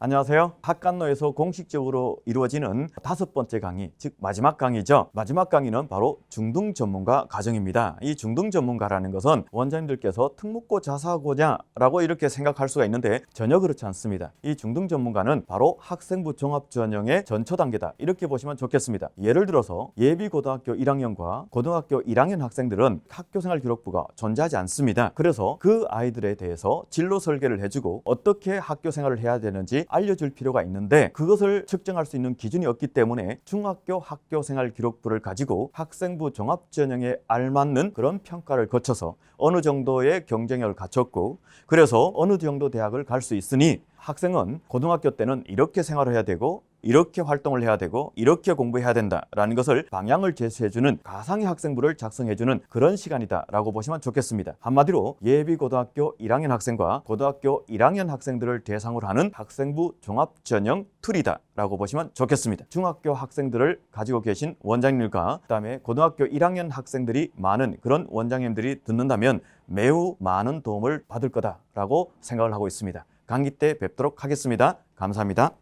안녕하세요. 학간로에서 공식적으로 이루어지는 다섯 번째 강의, 즉 마지막 강의죠. 마지막 강의는 바로 중등 전문가 과정입니다. 이 중등 전문가라는 것은 원장님들께서 특목고 자사고냐라고 이렇게 생각할 수가 있는데 전혀 그렇지 않습니다. 이 중등 전문가는 바로 학생부 종합 전형의 전초 단계다. 이렇게 보시면 좋겠습니다. 예를 들어서 예비 고등학교 1학년과 고등학교 1학년 학생들은 학교생활 기록부가 존재하지 않습니다. 그래서 그 아이들에 대해서 진로 설계를 해주고 어떻게 학교 생활을 해야 되는지 알려줄 필요가 있는데 그것을 측정할 수 있는 기준이 없기 때문에 중학교 학교 생활 기록부를 가지고 학생부 종합 전형에 알맞는 그런 평가를 거쳐서 어느 정도의 경쟁력을 갖췄고 그래서 어느 정도 대학을 갈 수 있으니 학생은 고등학교 때는 이렇게 생활을 해야 되고 이렇게 활동을 해야 되고 이렇게 공부해야 된다라는 것을 방향을 제시해주는 가상의 학생부를 작성해주는 그런 시간이다라고 보시면 좋겠습니다. 한마디로 예비 고등학교 1학년 학생과 고등학교 1학년 학생들을 대상으로 하는 학생부 종합 전형 툴이다라고 보시면 좋겠습니다. 중학교 학생들을 가지고 계신 원장님과 그다음에 고등학교 1학년 학생들이 많은 그런 원장님들이 듣는다면 매우 많은 도움을 받을 거다라고 생각을 하고 있습니다. 강의 때 뵙도록 하겠습니다. 감사합니다.